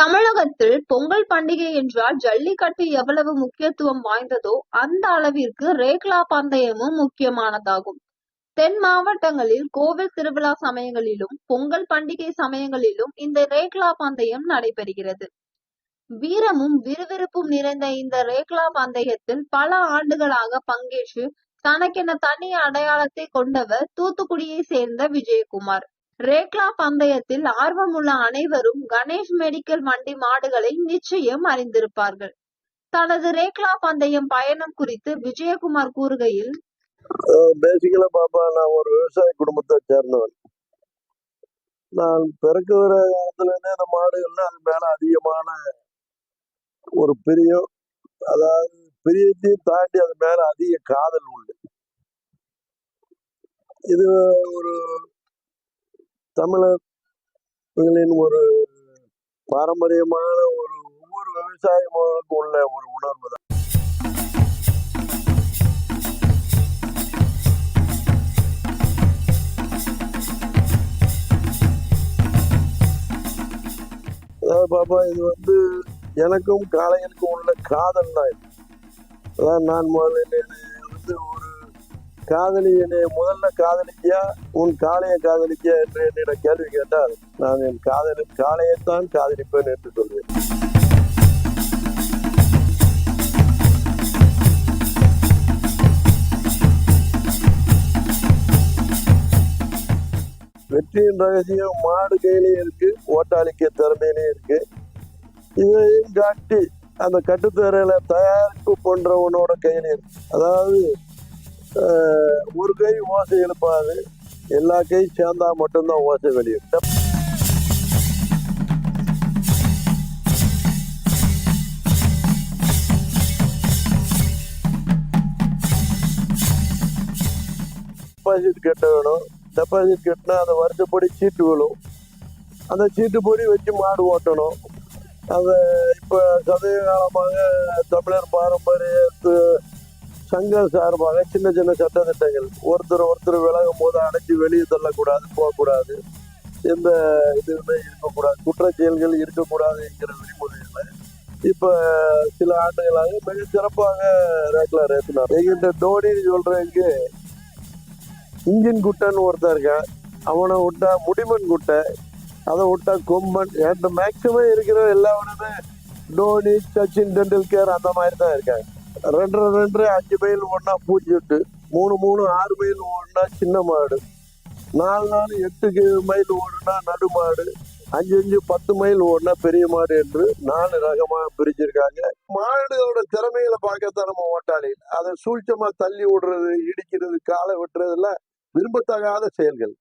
தமிழகத்தில் பொங்கல் பண்டிகை என்றால் ஜல்லிக்கட்டு எவ்வளவு முக்கியத்துவம் வாய்ந்ததோ அந்த அளவிற்கு ரேக்லா பந்தயமும் முக்கியமானதாகும். தென் மாவட்டங்களில் கோவில் திருவிழா சமயங்களிலும் பொங்கல் பண்டிகை சமயங்களிலும் இந்த ரேக்லா பந்தயம் நடைபெறுகிறது. வீரமும் விறுவிறுப்பும் நிறைந்த இந்த ரேக்லா பந்தயத்தில் பல ஆண்டுகளாக பங்கேற்று தனக்கென தனி அடையாளத்தை கொண்டவர் தூத்துக்குடியை சேர்ந்த விஜயகுமார். ரேக்லா பந்தயத்தில் ஆர்வமுள்ள அனைவரும் கணேஷ் மெடிக்கல் வண்டி மாடுகளை நிச்சயம் அறிந்திருப்பார்கள். தனது ரேக்லா பந்தயம் பயணம் குறித்து விஜயகுமார் கூறுகையில் பேசிக்கலா பாப்பா நான் ஒரு விவசாய குடும்பத்தை சேர்ந்தவன். நான் பிறக்குற காலத்துல இந்த மாடுகள்ல அது மேல அதிகமான ஒரு பிரியம் அதாவது பிரியத்தையும் தாண்டி அது மேல அதிக காதல் உண்டு. இது ஒரு தமிழர்களின் ஒரு பாரம்பரியமான ஒரு ஒவ்வொரு விவசாயமாக உள்ள ஒரு உணர்வு தான். அதாவது பாப்பா இது வந்து எனக்கும் காளைகளுக்கும் உள்ள காதல் தான் இது. அதான் நான் முதல்ல வந்து ஒரு காதலி என்னை முதல்ல காதலிக்கியா? உன் காளையை காதலிக்கியா என்று என்னிடம் கேள்வி கேட்டால் நான் என் காதலி காளையைத்தான் காதலிப்பேன் என்று சொல்வேன். வெற்றியின் ரகசியம் மாடு கையிலையும் இருக்கு ஓட்டாளிக்க திறமையிலையும் இருக்கு. இதையும் காட்டி அந்த கட்டுத்தரையில தயாரிப்பு பண்றவனோட கையிலே இருக்கு. அதாவது ஒரு கை ஓசை எழுப்பாது. எல்லா கையும் சேர்ந்தா மட்டும்தான் ஓசை வெளியும் டெபாசிட் கட்ட வேணும். டெபாசிட் கட்டினா அந்த வருஷப்படி சீட்டு விழும். அந்த சீட்டுப்படி வச்சு மாடு ஓட்டணும். அதை இப்போ சதவீத காலமாக தமிழர் பாரம்பரியத்து சங்கம் சார்பாக சின்ன சின்ன சட்டத்திட்டங்கள் ஒருத்தர் ஒருத்தர் விலகும் போது அடைச்சி வெளியே தள்ளக்கூடாது போகக்கூடாது. எந்த இதுவுமே இருக்கக்கூடாது. குற்றச்செயல்கள் இருக்கக்கூடாது என்கிற விதிமுறைகளை இப்போ சில ஆண்டுகளாக மிக சிறப்பாக ரேக்லா ரேத்தினார். எங்கிட்ட டோனின்னு சொல்றதுக்கு இன்ஜின் குட்டைன்னு ஒருத்தர் இருக்கான். அவனை விட்டா முடிமன் குட்டை அதை விட்டா கொம்பன். என்கிட்ட மேக்சிமம் இருக்கிற எல்லாருமே டோனி சச்சின் டெண்டுல்கர் அந்த மாதிரி தான் இருக்காங்க. ரெண்டரை ரெண்டரை அஞ்சு மைல் ஒன்றா பூச்சிட்டு மூணு மூணு ஆறு மைல் ஓடுனா சின்ன மாடு. நாலு நாலு எட்டு மைல் ஓடுனா நடு மாடு. அஞ்சு அஞ்சு பத்து மைல் ஓடினா பெரிய மாடு என்று நாலு ரகமாக பிரிச்சிருக்காங்க. மாடோட திறமைகளை பார்க்கத்தான் நம்ம ஓட்டாளி அதை சூழ்ச்சமா தள்ளி விடுறது இடிக்கிறது காலை வெட்டுறதுல விரும்பத்தகாத செயல்கள்.